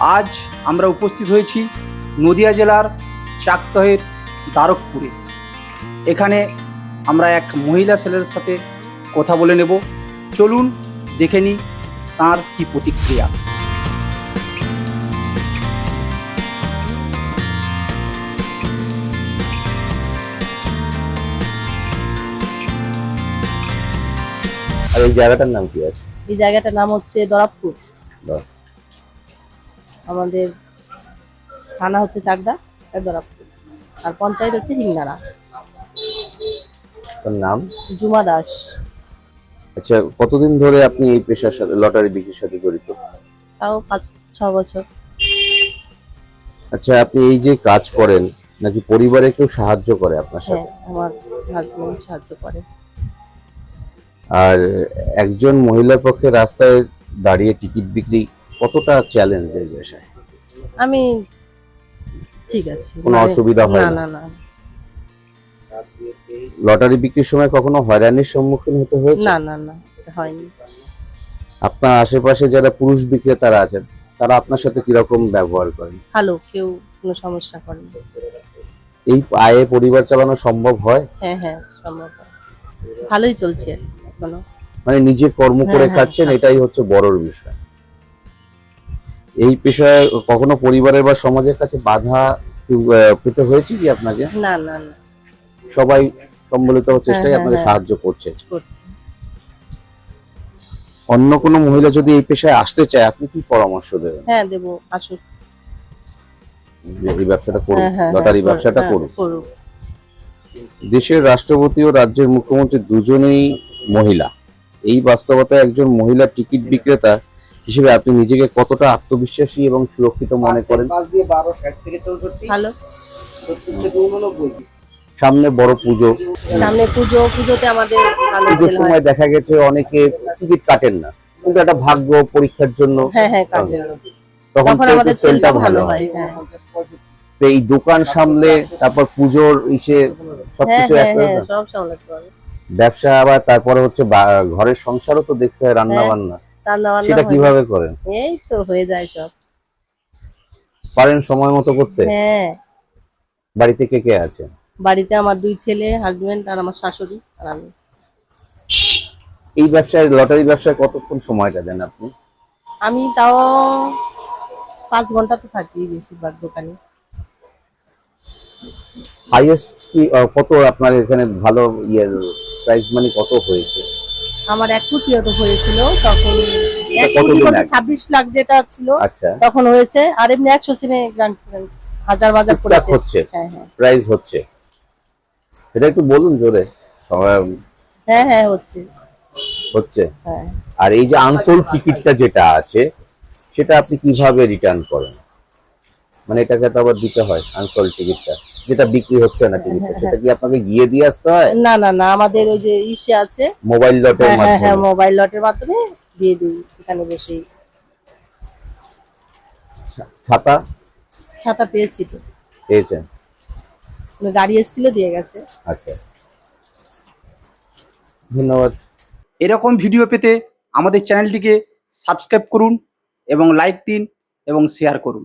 আজ আমরা উপস্থিত হয়েছি নদিয়া জেলার চাকদহের দ্বারকপুরে। এখানে আমরা এক মহিলা ছেলের সাথে কথা বলে নেব। চলুন দেখে নিই তাঁর কি প্রতিক্রিয়া। আর এই জায়গাটার নাম কি আছে? এই জায়গাটার নাম হচ্ছে দরাবপুর। আমাদের থানা হচ্ছে চাকদা আর আর পঞ্চায়েত হচ্ছে হিংনাড়া তার নাম? জুমা দাস। আচ্ছা কতদিন ধরে আপনি এই পেশার সাথে লটারি বিক্রির সাথে জড়িত? তাও পাঁচ ছ বছর। আচ্ছা আপনি এই যে কাজ করেন নাকি পরিবারে কেউ সাহায্য করে আপনার হ্যাঁ সাথে আমার হাজবেন্ড সাহায্য করে। আর একজন মহিলার পক্ষে রাস্তায় দাঁড়িয়ে টিকিট বিক্রি কতটা চ্যালেঞ্জ এই পেশায় আমি ঠিক আছে কোনো মানে- অসুবিধা হয় না না? না লটারি বিক্রির সময় কখনো হয়রানির সম্মুখীন হতে হয়েছে? না না না হয়নি। আপনার আশেপাশে যারা পুরুষ বিক্রেতারা আছেন তারা আপনার সাথে কীরকম ব্যবহার করেন? ভালো কেউ কোনো সমস্যা করেনি এই আয়ে পরিবার চালানো সম্ভব হয়? হ্যাঁ হ্যাঁ সম্ভব হয়। ভালোই চলছে এখনও। মানে নিজে কর্ম করে হ্যাঁ, খাচ্ছেন হ্যাঁ। এটাই হচ্ছে বড়র বিষয়। এই পেশায় কখনো পরিবারের বা সমাজের কাছে বাধা পেতে হয়েছে কি আপনাকে? না না না। সবাই সম্মিলিত চেষ্টায় হ্যাঁ, আপনাকে হ্যাঁ। সাহায্য করছে। অন্য কোনো মহিলা যদি এই পেশায় আসতে চায় আপনি কি পরামর্শ দেবেন? হ্যাঁ দেবো আসুক। এই ব্যবসাটা করুন হ্যাঁ, হ্যাঁ, লটারি হ্যাঁ, ব্যবসাটা হ্যাঁ, করুন দেশের রাষ্ট্রপতি ও রাজ্যের মুখ্যমন্ত্রী দুজনেই মহিলা। এই বাস্তবতায় একজন মহিলা টিকিট বিক্রেতা হিসেবে আপনি নিজেকে কতটা আত্মবিশ্বাসী এবং সুরক্ষিত মনে করেন? পাঁচ দিয়ে বারো ষাট থেকে চৌষট্টি। ভালো। সত্তর থেকে উননব্বই। সামনে বড় পুজো। সামনে পুজো পুজোতে আমাদের ভালো পুজোর সময় দেখা গেছে অনেকে টিকিট কাটেন না কিন্তু একটা ভাগ্য পরীক্ষার জন্য হ্যাঁ হ্যাঁ কাটে। তখন আমাদের সেলটা ভালো হয়। হয় তো এই দোকান সামলে তারপর পুজোর ইসে সবকিছু ব্যবসা আবার তারপরে হচ্ছে ঘরের সংসারও তো দেখতে হয় রান্না। বান্না রান্না বান্না সেটা কীভাবে করেন? এই তো হয়ে যায় সব। পারেন সময় মতো করতে? হ্যাঁ। বাড়িতে কে কে আছে বাড়িতে আমার দুই ছেলে হাজবেন্ড আর আমার শাশুড়ি আর আমি। এই ব্যবসায় লটারি ব্যবসায় কতক্ষণ সময়টা দেন আপনি? আমি তাও পাঁচ ঘণ্টা তো থাকি বেশিরভাগ দোকানে। হাইয়েস্ট কি কত আপনার এখানে ভালো ইয়ে প্রাইস মানি কত হয়েছে? আমার এক কোটি তো হয়েছিল তখন এক কোটি ছাব্বিশ লাখ যেটা ছিল আচ্ছা। তখন হয়েছে আর এমনি একশো সিনে গ্রান্ট হাজার বাজার করেছে। হচ্ছে হ্যাঁ হ্যাঁ। প্রাইস হচ্ছে। এটা একটু বলুন জোরে হ্যাঁ হ্যাঁ হচ্ছে। হচ্ছে। হ্যাঁ। আর এই যে আনসোল্ড টিকিটটা যেটা আছে সেটা আপনি কীভাবে রিটার্ন করেন? মানে এটাকে তো আবার দিতে হয় আনসোল্ড টিকিটটা যেটা বিক্রি হচ্ছে না টিকিটটা সেটা কি আপনাকে গিয়ে দিয়ে আসতে হয়? না না না আমাদের ওই যে ইসে আছে। মোবাইল লটের হ্যাঁ হ্যাঁ হ্যাঁ মোবাইল লটের মাধ্যমে দিয়ে দিই এখানে বসে ছাতা? ছাতা পেয়েছি তো। পেয়েছেন? মানে গাড়ি এসেছিল দিয়ে গেছে। আচ্ছা। ধন্যবাদ। এরকম ভিডিও পেতে আমাদের চ্যানেলটিকে সাবস্ক্রাইব করুন এবং লাইক দিন এবং শেয়ার করুন।